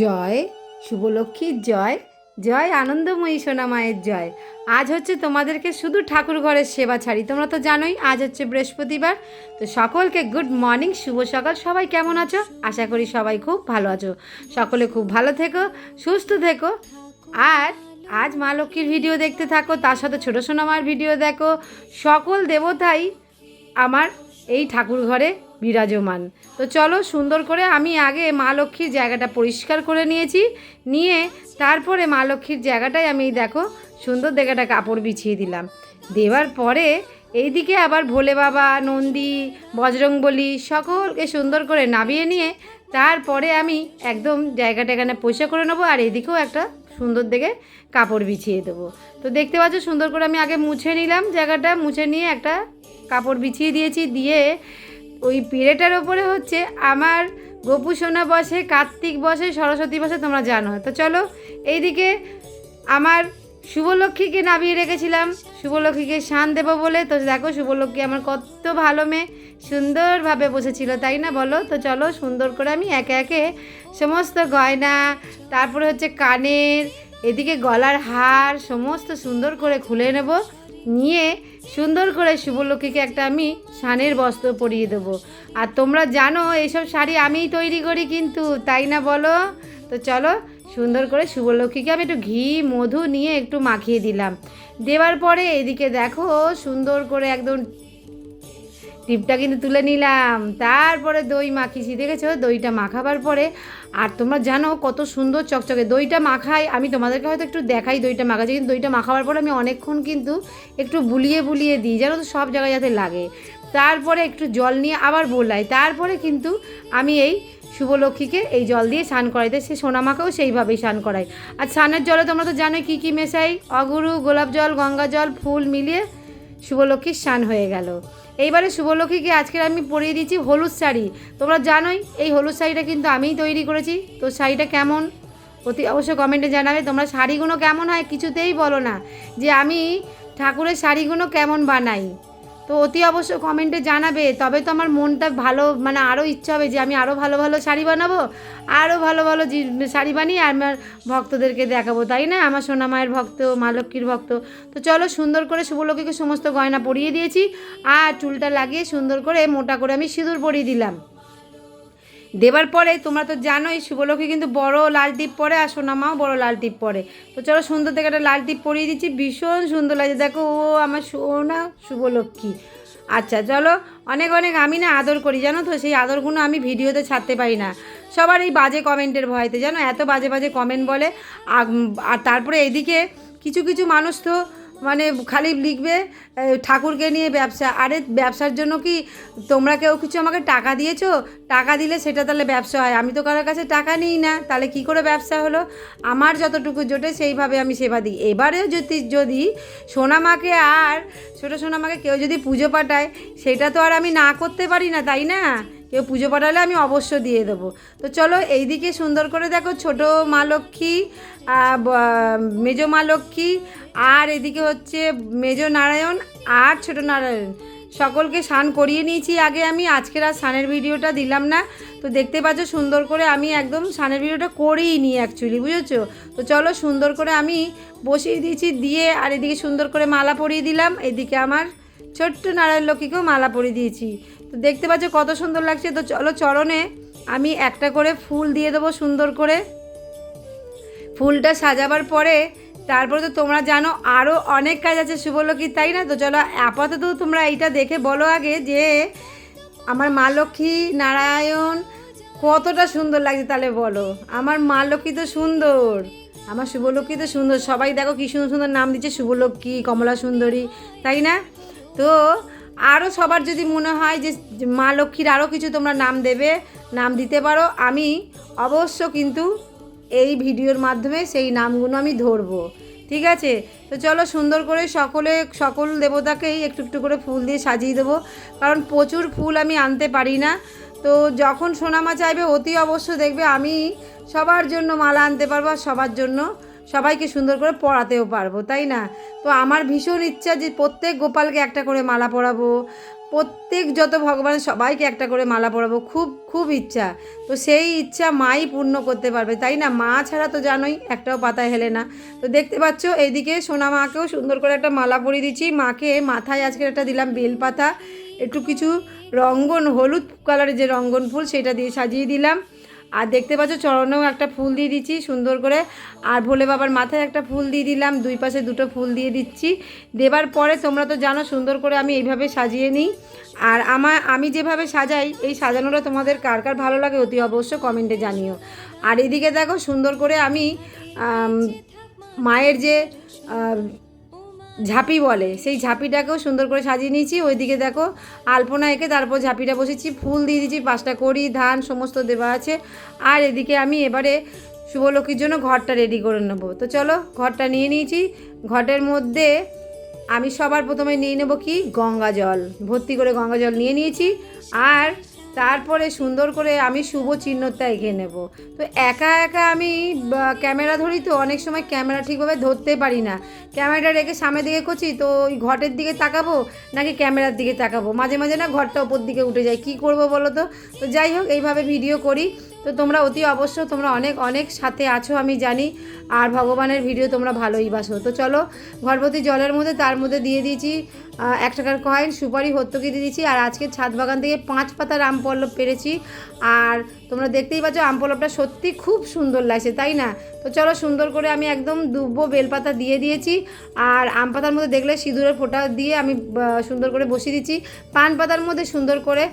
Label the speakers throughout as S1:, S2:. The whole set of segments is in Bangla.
S1: জয় শুভলক্ষ্মীর জয় জয় আনন্দময়ী সোনা মায়ের জয়। আজ হচ্ছে তোমাদেরকে শুধু ঠাকুর ঘরের সেবা ছাড়ি। তোমরা তো জানোই, আজ হচ্ছে বৃহস্পতিবার। তো সকলকে গুড মর্নিং শুভ সকাল। সবাই কেমন আছো? আশা করি সবাই খুব ভালো আছো। সকলে খুব ভালো থেকো, সুস্থ থেকো। আর আজ মা লক্ষ্মীর ভিডিও দেখতে থাকো, তার সাথে ছোটো সোনা মার ভিডিও দেখো। সকল দেবতাই আমার এই ঠাকুর ঘরে বিরাজমান। তো চলো সুন্দর করে আমি আগে মা লক্ষ্মীর জায়গাটা পরিষ্কার করে নিয়েছি, নিয়ে তারপরে মা লক্ষ্মীর জায়গাটায় আমি দেখো সুন্দর দেখে একটা কাপড় বিছিয়ে দিলাম। দেওয়ার পরে এইদিকে আবার ভোলে বাবা, নন্দী, বজরংবলী সকলকে সুন্দর করে নামিয়ে নিয়ে তারপরে আমি একদম জায়গাটা এখানে পয়সা করে নেব আর এদিকেও একটা সুন্দর দেখে কাপড় বিছিয়ে দেবো। তো দেখতে পাচ্ছ সুন্দর করে আমি আগে মুছে নিলাম জায়গাটা, মুছে নিয়ে একটা কাপড় বিছিয়ে দিয়েছি, দিয়ে ওই পিড়েটার ওপরে হচ্ছে আমার গোপু সোনা বসে, কার্তিক বসে, সরস্বতী বসে, তোমরা জানো। তো চলো, এইদিকে আমার শুভলক্ষ্মীকে নামিয়ে রেখেছিলাম। শুভলক্ষ্মীকে শান দেবো বলে। তো দেখো, শুভলক্ষ্মী আমার কত ভালো মেয়ে, সুন্দরভাবে বসেছিল, তাই না বলো? তো চলো, সুন্দর করে আমি একে একে সমস্ত গয়না, তারপরে হচ্ছে কানের, এদিকে গলার হার, সমস্ত সুন্দর করে খুলে নেব। নিয়ে সুন্দর করে শুভলক্ষ্মীকে একটা আমি শানের বস্ত্র পরিয়ে দেবো। আর তোমরা জানো, এইসব শাড়ি আমিই তৈরি করি কিন্তু, তাই না বলো? তো চলো, সুন্দর করে শুভলক্ষ্মীকে আমি একটু ঘি, মধু নিয়ে একটু মাখিয়ে দিলাম। দেওয়ার পরে এদিকে দেখো, সুন্দর করে একদম টিপটা কিন্তু তুলে নিলাম। তারপরে দই মাখিছি দেখেছ? দইটা মাখাবার পরে। আর তোমরা জানো কত সুন্দর চকচকে। দইটা মাখাই, আমি তোমাদেরকে হয়তো একটু দেখাই দইটা মাখাচ্ছি। কিন্তু দইটা মাখাবার পরে আমি অনেকক্ষণ কিন্তু একটু বুলিয়ে বুলিয়ে দিই জানো তো সব জায়গায় যাতে লাগে। তারপরে একটু জল নিয়ে আবার বোলাই। তারপরে কিন্তু আমি এই শুভলক্ষ্মীকে এই জল দিয়ে স্নান করাইতে সে সোনামাকেও সেইভাবেই স্নান করাই। আর স্নানের জলে তোমরা তো জানোই কী কী মেশাই। অগুরু, গোলাপ জল, গঙ্গা জল, ফুল মিলিয়ে শুভলক্ষ্মীর স্নান হয়ে গেল। এইবারে শুভলক্ষ্মীকে আজকে আমি পরিয়ে দিচ্ছি হলুদ শাড়ি। তোমরা জানোই, এই হলুদ শাড়িটা কিন্তু আমিই তৈরি করেছি। তো শাড়িটা কেমন? অতি অবশ্যই কমেন্টে জানাবে, তোমরা শাড়িগুলো কেমন হয় কিছুতেই বলো না। যে আমি ঠাকুরের শাড়িগুলো কেমন বানাই। তো অতি অবশ্য কমেন্টে জানাবে। তবে তো আমার মনটা ভালো মানে আরও ইচ্ছা হবে যে আমি আরও ভালো ভালো শাড়ি বানাবো আরও ভালো ভালো শাড়ি বানিয়ে আমার ভক্তদেরকে দেখাবো, তাই না? আমার সোনামায়ের ভক্ত, মা লক্ষ্মীর ভক্ত। তো চলো সুন্দর করে শুভলক্ষীকে সমস্ত গয়না পরিয়ে দিয়েছি, আর চুলটা লাগিয়ে সুন্দর করে মোটা করে আমি সিঁদুর পরিয়ে দিলাম। দেবার পরে, তোমরা তো জানোই, শুভলক্ষ্মী কিন্তু বড় লাল টিপ পরে আর সোনামাও বড় লাল টিপ পরে। তো চলো সুন্দর থেকে একটা লাল টিপ পরিয়ে দিচ্ছি, ভীষণ সুন্দর লাগছে। দেখো, ও আমার সোনা শুভলক্ষ্মী। আচ্ছা চলো, অনেক অনেক আমি না আদর করি, জানো তো? সেই আদরগুলো আমি ভিডিওতে ছাড়তে পারি না। সবার এই বাজে কমেন্টের ভয়তে, জানো? এত বাজে বাজে কমেন্ট বলে আর তারপরে এদিকে কিছু কিছু মানুষ তো মানে খালি লিখবে ঠাকুরকে নিয়ে ব্যবসা। আরে ব্যবসার জন্য কি তোমরা কেউ কিছু আমাকে টাকা দিয়েছ? টাকা দিলে সেটা তাহলে ব্যবসা হয়। আমি তো কারোর কাছে টাকা নিই না। তাহলে কি করে ব্যবসা হলো? আমার যতটুকু জোটে সেইভাবে আমি সেবা দিই। এবারেও যদি যদি সোনামাকে আর, ছোটো সোনামাকে কেউ যদি পুজো পাঠায়, সেটা তো আর আমি না করতে পারি না, তাই না? কেউ পুজো পাঠালে আমি অবশ্য দিয়ে দেবো। তো চলো এইদিকে সুন্দর করে দেখো ছোটো মা লক্ষ্মী মেজ মা লক্ষ্মী, আর এদিকে হচ্ছে মেজ নারায়ণ আর ছোট নারায়ণ। সকলকে স্নান করিয়ে নিয়েছি আগে আমি, আজকের আর স্নানের ভিডিওটা দিলাম না। তো দেখতে পাচ্ছ সুন্দর করে আমি একদম স্নানের ভিডিওটা করেই নিই অ্যাকচুয়ালি বুঝেছ? তো চলো সুন্দর করে আমি বসিয়ে দিয়েছি, দিয়ে আর এদিকে সুন্দর করে মালা পরিয়ে দিলাম। এদিকে আমার ছোট্ট নারায়ণ লক্ষ্মীকেও মালা পরিয়ে দিয়েছি। তো দেখতে পাচ্ছ কত সুন্দর লাগছে। তো চলো চরণে আমি একটা করে ফুল দিয়ে দেবো সুন্দর করে। ফুলটা সাজাবার পরে তারপরে তো তোমরা জানো আরও অনেক কাজ আছে শুভলক্ষ্মী, তাই না? তো চলো আপাতত তোমরা এইটা দেখে বলো আগে যে আমার মা লক্ষ্মী নারায়ণ কতটা সুন্দর লাগছে তাহলে বলো। আমার মা লক্ষ্মী তো সুন্দর, আমার শুভলক্ষ্মী তো সুন্দর। সবাই দেখো কী সুন্দর সুন্দর নাম দিচ্ছে শুভলক্ষ্মী, কমলা সুন্দরী, তাই না? তো আরও সবার যদি মনে হয় যে মা লক্ষ্মীর আরও কিছু তোমরা নাম দেবে, নাম দিতে পারো, আমি অবশ্য কিন্তু এই ভিডিওর মাধ্যমে সেই নামগুলো আমি ধরবো। ঠিক আছে? তো চলো সুন্দর করে সকলে, সকল দেবতাকেই একটু একটু করে ফুল দিয়ে সাজিয়ে দেবো, কারণ প্রচুর ফুল আমি আনতে পারি না। তো যখন সোনামা চাইবে অতি অবশ্য দেখবে আমি সবার জন্য মালা আনতে পারব আর সবার জন্য। সবাইকে সুন্দর করে পড়াতেও পারব, তাই না? তো আমার ভীষণ ইচ্ছা যে প্রত্যেক গোপালকে একটা করে মালা পরাবো, প্রত্যেক যত ভগবান সবাইকে একটা করে মালা পরাবো, খুব খুব ইচ্ছা। তো সেই ইচ্ছা মাই পূর্ণ করতে পারবে, তাই না? মা ছাড়া তো জানোই, একটাও পাতায় হেলে না। তো দেখতে পাচ্ছ, এইদিকে সোনা মাকেও সুন্দর করে একটা মালা পরিয়ে দিচ্ছি। মাকে মাথায় আজকে একটা দিলাম বেলপাতা, একটু কিছু রঙ্গন, হলুদ কালারের যে রঙ্গন ফুল, সেটা দিয়ে সাজিয়ে দিলাম। আর দেখতে পাচ্ছ চরণেও একটা ফুল দিয়ে দিচ্ছি, সুন্দর করে। আর ভোলে বাবার মাথায় একটা ফুল দিয়ে দিলাম, দুই পাশে দুটো ফুল দিয়ে দিচ্ছি। দেবার পরে তোমরা তো জানো সুন্দর করে আমি এইভাবে সাজিয়ে নিই। আর আমার, আমি যেভাবে সাজাই, এই সাজানোটা তোমাদের কার কার ভালো লাগে অতি অবশ্য কমেন্টে জানিও। আর এদিকে দেখো সুন্দর করে আমি মায়ের যে ঝাঁপি বলে। সেই ঝাঁপিটাকেও সুন্দর করে সাজিয়ে নিয়েছি। ওইদিকে দেখো আলপনা এঁকে তারপর ঝাঁপিটা বসেছি। ফুল দিয়ে দিয়েছি, পাঁচটা কড়ি, ধান, সমস্ত দেওয়া আছে। আর এদিকে আমি এবারে শুভলক্ষ্মীর জন্য ঘরটা রেডি করে নেব। তো চলো, ঘরটা নিয়ে নিয়েছি। ঘটের মধ্যে আমি সবার প্রথমে নিয়ে নেব কি? গঙ্গা জল। ভর্তি করে গঙ্গা জল নিয়ে নিয়েছি। আর তারপরে সুন্দর করে আমি শুভ চিহ্নটা এঁকে নেব। তো একা একা আমি ক্যামেরা ধরি তো অনেক সময় ক্যামেরা ঠিকভাবে ধরতে পারি না। ক্যামেরাটা রেখে সামনের দিকে করছি তো ওই ঘটের দিকে তাকাবো নাকি ক্যামেরার দিকে তাকাবো? মাঝে মাঝে না ঘরটা ওপর দিকে উঠে যায়। কি করব বলো তো? তো যাই হোক, এইভাবে ভিডিও করি। তো তোমরা অতি অবশ্য তোমরা অনেক অনেক সাথে আছো, আমি জানি, আর ভগবানের ভিডিও তোমরা ভালোই বাসো। তো চলো ঘরবতী জলের মধ্যে, তার মধ্যে দিয়ে দিয়েছি এক টাকার কয়েন সুপারি, হত্যকি দিয়ে দিয়েছি, আর আজকে ছাদ বাগান থেকে পাঁচ পাতার আম পল্লব পেরেছি। আর তোমরা দেখতেই পাচ্ছ, আম পল্লবটা সত্যি খুব সুন্দর লাগছে, তাই না? তো চলো, সুন্দর করে আমি একদম দুব্বো বেলপাতা দিয়ে দিয়েছি, আর আম পাতার মধ্যে দেখলে সিঁদুরের ফোঁটা দিয়ে আমি সুন্দর করে বসিয়ে দিচ্ছি। পান পাতার মধ্যে সুন্দর করে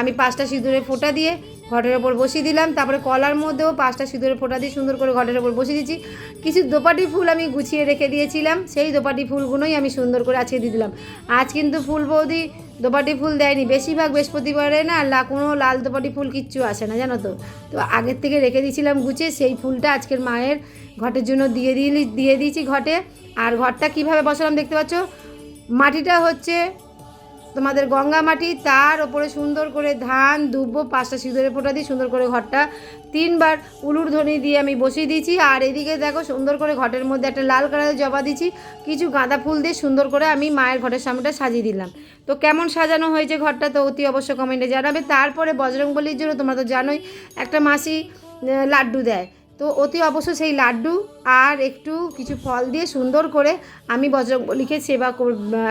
S1: আমি পাঁচটা সিঁদুরের ফোঁটা দিয়ে ঘটের ওপর বসিয়ে দিলাম, তারপরে কলার মধ্যেও পাঁচটা সিঁদুরের ফোঁটা দিয়ে সুন্দর করে ঘটের ওপর বসিয়ে দিচ্ছি কিছু দোপাটি ফুল আমি গুছিয়ে রেখে দিয়েছিলাম, সেই দোপাটি ফুলগুলোই আমি সুন্দর করে আজকে দিয়ে দিলাম। আজ কিন্তু ফুল বৌদি দোপাটি ফুল দেয়নি, বেশিরভাগ বৃহস্পতিবারে না লা কোনো লাল দোপাটি ফুল কিচ্ছু আসে না, জানো তো? তো আগের থেকে রেখে দিয়েছিলাম গুছিয়ে সেই ফুলটা আজকের মায়ের ঘটের জন্য দিয়ে দিয়ে দিয়ে দিয়েছি ঘটে। আর ঘরটা কীভাবে বসালাম দেখতে পাচ্ছ? মাটিটা হচ্ছে তোমাদের গঙ্গা মাটি, তার ওপরে সুন্দর করে ধান, দুব্বো, পাঁচটা সিঁদুরের ফোঁটা দিয়ে সুন্দর করে ঘরটা তিনবার উলুর ধ্বনি দিয়ে আমি বসিয়ে দিয়েছি। আর এদিকে দেখো, সুন্দর করে ঘটের মধ্যে একটা লাল কালারের জবা দিয়েছি। কিছু গাঁদা ফুল দিয়ে সুন্দর করে আমি মায়ের ঘরের সামনেটা সাজিয়ে দিলাম। তো কেমন সাজানো হয়েছে ঘরটা তো অতি অবশ্য কমেন্টে জানাবে। তারপরে বজরংবলির জন্য তোমরা তো জানোই, একটা মাসি লাড্ডু দেয়। তো অতি অবশ্য সেই লাড্ডু আর একটু কিছু ফল দিয়ে সুন্দর করে আমি বজরংবলীকে সেবা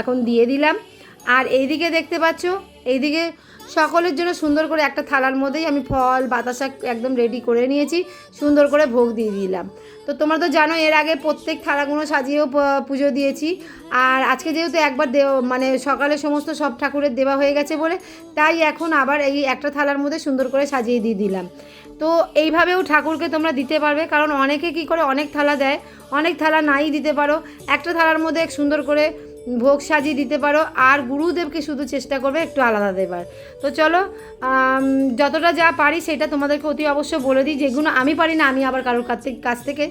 S1: এখন দিয়ে দিলাম। আর এইদিকে দেখতে পাচ্ছ, এইদিকে সকলের জন্য সুন্দর করে একটা থালার মধ্যেই আমি ফল, বাতাসা একদম রেডি করে নিয়েছি, সুন্দর করে ভোগ দিয়ে দিলাম। তো তোমরা তো জানো, এর আগে প্রত্যেক থালাগুলো সাজিয়েও পুজো দিয়েছি। আর আজকে যেহেতু একবার দেও মানে সকালে সমস্ত সব ঠাকুরের দেওয়া হয়ে গেছে বলে, তাই এখন আবার এই একটা থালার মধ্যে সুন্দর করে সাজিয়ে দিয়ে দিলাম। তো এইভাবেও ঠাকুরকে তোমরা দিতে পারবে, কারণ অনেকে কি করে, অনেক থালা দেয়, অনেক থালা নাই দিতে পারো, একটা থালার মধ্যে সুন্দর করে ভোগ সাজিয়ে দিতে পারো, আর গুরুদেবকে শুধু চেষ্টা করবে একটু আলাদা দেবার। তো চলো যতটা যা পারি সেটা তোমাদেরকে অতি অবশ্য বলে দিই, যেগুলো আমি পারি না, আমি আবার কারোর কাছ থেকে কাছ থেকে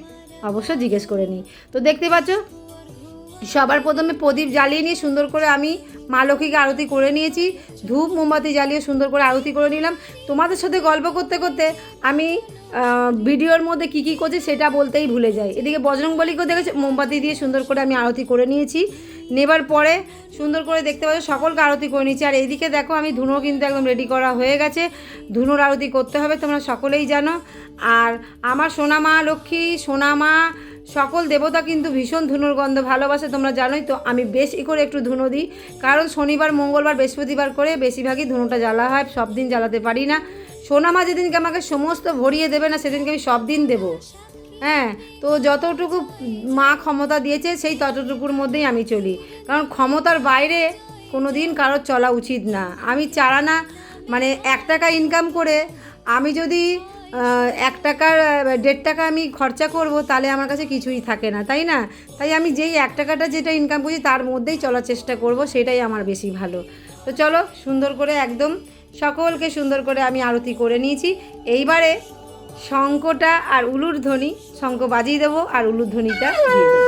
S1: অবশ্য জিজ্ঞেস করে নিই। তো দেখতে পাচ্ছ, সবার প্রথমে প্রদীপ জ্বালিয়ে নিয়ে সুন্দর করে আমি মা লক্ষ্মীকে আরতি করে নিয়েছি। ধূপ, মোমবাতি জ্বালিয়ে সুন্দর করে আরতি করে নিলাম। তোমাদের সাথে গল্প করতে করতে আমি ভিডিওর মধ্যে কী কী করছে সেটা বলতেই ভুলে যাই। এদিকে বজরংবলীকেও দেখেছে, মোমবাতি দিয়ে সুন্দর করে আমি আরতি করে নিয়েছি। নেবার পরে সুন্দর করে দেখতে পাচ্ছ, সকলকে আরতি করে নিয়েছি আর এইদিকে দেখো, আমি ধুনো কিন্তু একদম রেডি করা হয়ে গেছে। ধুনোর আরতি করতে হবে, তোমরা সকলেই জানো। আর আমার সোনা মা, লক্ষ্মী, সোনা মা, সকল দেবতা কিন্তু ভীষণ ধুনোর গন্ধ ভালোবাসে, তোমরা জানোই তো। আমি বেশি করে একটু ধুনো দিই। কারণ শনিবার, মঙ্গলবার, বৃহস্পতিবার করে বেশিরভাগই ধুনোটা জ্বালা হয় সব দিন জ্বালাতে পারি না। সোনামা যেদিনকে আমাকে সমস্ত ভরিয়ে দেবে না, সেদিনকে আমি সব দিন দেবো। হ্যাঁ তো যতটুকু মা ক্ষমতা দিয়েছে, সেই ততটুকুর মধ্যেই আমি চলি। কারণ ক্ষমতার বাইরে কোনো দিন কারোর চলা উচিত না। আমি চারানা মানে এক টাকা ইনকাম করে আমি যদি এক টাকার দেড় টাকা আমি খরচা করব, তাহলে আমার কাছে কিছুই থাকে না, তাই না? তাই আমি যেই এক টাকাটা যেটা ইনকাম করছি, তার মধ্যেই চলার চেষ্টা করব, সেটাই আমার বেশি ভালো। তো চলো, সুন্দর করে একদম সকলকে সুন্দর করে আমি আরতি করে নিয়েছি। এইবারে শঙ্কটা আর উলুর ধ্বনি শঙ্ক বাজিয়ে দেবো আর উলুর ধ্বনিটা দিয়ে দেবো।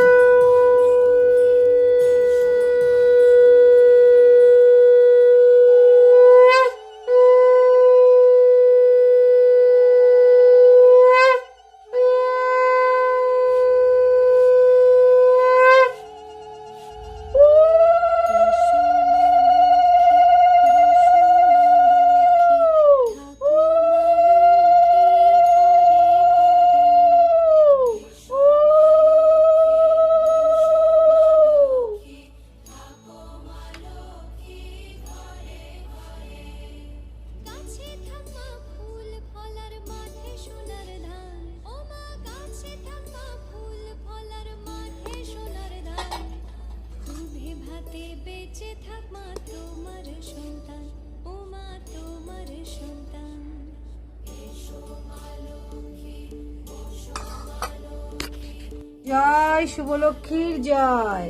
S1: বেঁচে থাক মা তোমার সন্তান, ও মা তোমার সন্তান। জয় শুভলক্ষ্মীর জয়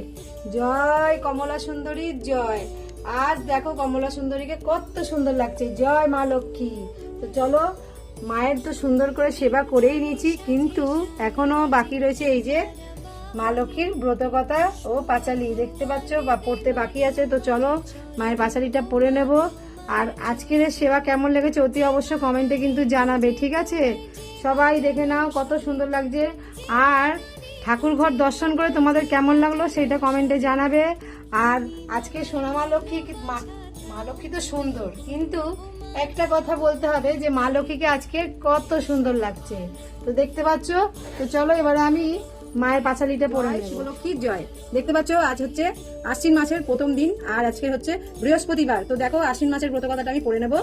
S1: জয় কমলা সুন্দরীর জয়। আজ দেখো কমলা সুন্দরীকে কত সুন্দর লাগছে, জয় মা লক্ষ্মী। তো চলো, মায়ের তো সুন্দর করে সেবা করেই নিয়েছি, কিন্তু এখনও বাকি রয়েছে এই যে মা লক্ষ্মীর ব্রতকথা ও পাঁচালি দেখতে পাচ্ছ বা পড়তে বাকি আছে, তো চলো মায়ের পাঁচালিটা পড়ে নেব। আর আজকের সেবা কেমন লেগেছে অতি অবশ্য কমেন্টে কিন্তু জানাবে, ঠিক আছে? সবাই দেখে নাও কত সুন্দর লাগছে। আর ঠাকুর ঘর দর্শন করে তোমাদের কেমন লাগল সেটা কমেন্টে জানাবে। আর আজকে লক্ষ্মী কি- মা মা লক্ষ্মী তো সুন্দর, কিন্তু একটা কথা বলতে হবে যে মা লক্ষ্মীকে আজকে কত সুন্দর লাগছে। তো দেখতে পাচ্ছ? তো চলো এবারে আমি মায়ের পাঁচালিটা পড়ে নেব। লক্ষ্মীর জয়। দেখতে পাচ্ছ আজ হচ্ছে আশ্বিন মাসের প্রথম দিন আর আজকে হচ্ছে বৃহস্পতিবার। তো দেখো আশ্বিন মাসের ব্রত কথাটা আমি পড়ে নেব।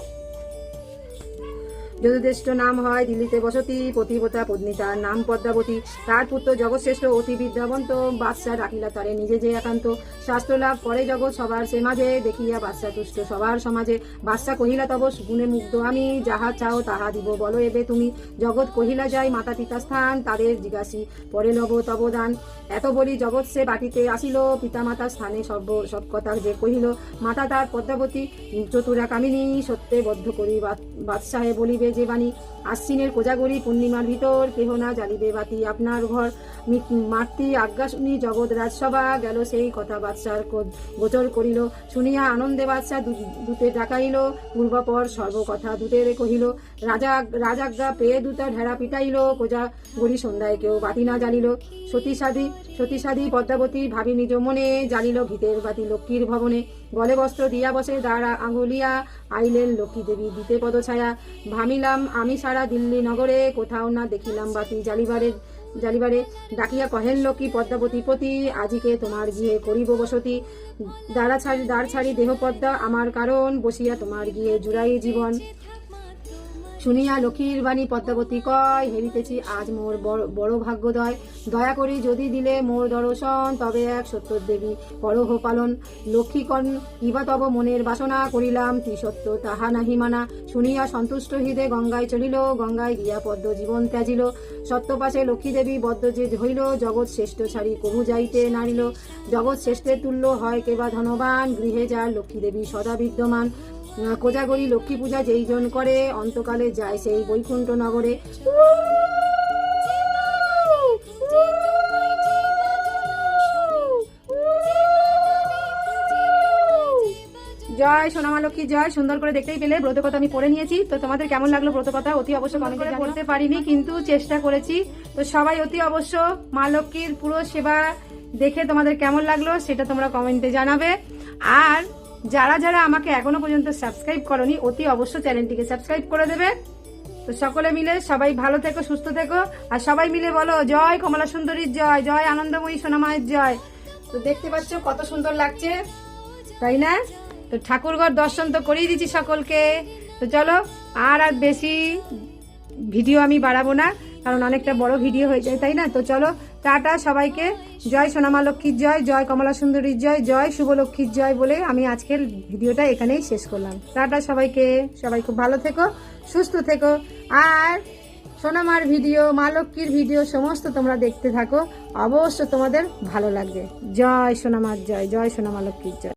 S1: যদুদেষ্ট নাম হয়, দিল্লিতে বসতি পতিবতা পত্নীতার নাম পদ্মাবতী। তার পুত্র জগৎশ্রেষ্ঠ অতি বিদ্যাবন্ত বাদশাহ রাখিলা তারে নিজে যে একান্ত। শাস্ত্র লাভ করে জগৎ সবার সে মাঝে। দেখিয়া বাদশা তুষ্ট সবার সমাজে। বাদশা কহিলা, তব গুণে মুগ্ধ আমি। যাহা চাও তাহা দিব। বলো এবে তুমি। জগৎ কহিলা যায় মাতা পিতা স্থান, তাদের জিজ্ঞাসি। পরে লব, তব দান। এত বলি জগৎ সে বাটিতে আসিল। পিতামাতার স্থানে সর্ব সব কথা যে কহিল, মাতা তার পদ্মাবতী। চতুরা কামিনী সত্যে বদ্ধ করি। বাদশাহে বলিবে যে বাণী। আশ্বিনের কোজাগরি পূর্ণিমার ভিতর কেহ না জ্বালিবে বাতি। আপনার ঘর মাতৃ আজ্ঞা শুনি জগৎ রাজসভা গেল সেই কথা বাদশার গোচর করিল, শুনিয়া আনন্দে বাদশা দূতে ডাকাইল, পূর্বপর সর্বকথা দূতের কহিল, রাজা রাজাজ্ঞা পেয়ে দূতা ঢেড়া পিটাইল কোজা গড়ি সন্ধ্যায় কেউ বাতি না জ্বালিল। সতী সাধী সতী পদ্মাবতী ভাবি নিজ মনে জ্বালিল ঘিতের বাতি লক্ষ্মীর ভবনে। গলে বস্ত্র দিয়া বসে দাঁড়া আঙুলিয়া আইলেন লক্ষ্মী দেবী। দিতে পদছায়া ভামিলাম আমি সারা দিল্লি নগরে কোথাও না দেখিলাম বাতি তুই জালিবারে ডাকিয়া কহেন লক্ষ্মী, পদ্মাবতী পতি, আজিকে তোমার গিয়ে করিব বসতি। দাঁড়া ছাড়ি দাঁড় ছাড়ি দেহ পদ্মা আমার কারণ বসিয়া তোমার গিয়ে জুড়াই জীবন। শুনিয়া লক্ষ্মীর বাণী পদ্মাবতী কয়, হেরিতেছি আজ মোর বড় ভাগ্যদয়। দয়া করি যদি দিলে মোর দর্শন, তবে এক সত্য দেবী করহ পালন। লক্ষ্মীকণ কিবা তব মনের বাসনা করিলাম তি সত্য তাহা নাহি মানা। শুনিয়া সন্তুষ্ট হৃদে গঙ্গায় চলিল, গঙ্গায় গিয়া পদ্ম জীবন ত্যাজিল। সত্যপাশে লক্ষ্মী দেবী বদ্ধ যে হইল জগৎ শ্রেষ্ঠ ছাড়ি কবু যাইতে নারিল। জগৎ শ্রেষ্ঠের তুল্য হয় কেবা ধনবান, গৃহে যার লক্ষ্মী দেবী সদা বিদ্যমান। কোজাগরী লক্ষ্মী পূজা যেই জন করে অন্তকালে যায় সেই বৈকুণ্ঠ নগরে। জয় সোনামা লক্ষ্মী জয়। সুন্দর করে দেখতেই পেলে ব্রত কথা আমি পড়ে নিয়েছি। তো তোমাদের কেমন লাগল ব্রত কথা? অতি অবশ্য কমেন্টে করতে পারিনি কিন্তু চেষ্টা করেছি। তো সবাই অতি অবশ্য মা লক্ষ্মীর পুরো সেবা দেখে তোমাদের কেমন লাগল সেটা তোমরা কমেন্টে জানাবে। আর যারা যারা আমাকে এখনও পর্যন্ত সাবস্ক্রাইব করনি, অতি অবশ্য চ্যানেলটিকে সাবস্ক্রাইব করে দেবে। তো সকলে মিলে সবাই ভালো থেকো, সুস্থ থেকো। আর সবাই মিলে বলো, জয় কমলা সুন্দরীর জয় জয় আনন্দময়ী সোনামায়ের জয়। তো দেখতে পাচ্ছ কত সুন্দর লাগছে, তাই না? তো ঠাকুরঘর দর্শন তো করিয়ে দিচ্ছি সকলকে। তো চলো, আর আর বেশি ভিডিও আমি বাড়াবো না, কারণ অনেকটা বড় ভিডিও হয়ে যায়, তাই না? তো চলো টাটা সবাইকে। জয় সোনামা লক্ষ্মীর জয় জয় কমলা সুন্দরীর জয় জয় শুভলক্ষ্মীর জয় বলে আমি আজকের ভিডিওটা এখানেই শেষ করলাম। টাটা সবাইকে। সবাই খুব ভালো থেকো, সুস্থ থেকো। আর সোনামার ভিডিও, মা লক্ষ্মীর ভিডিও সমস্ত তোমরা দেখতে থাকো। অবশ্য তোমাদের ভালো লাগবে। জয় সোনামার জয় জয় সোনামা লক্ষ্মীর জয়।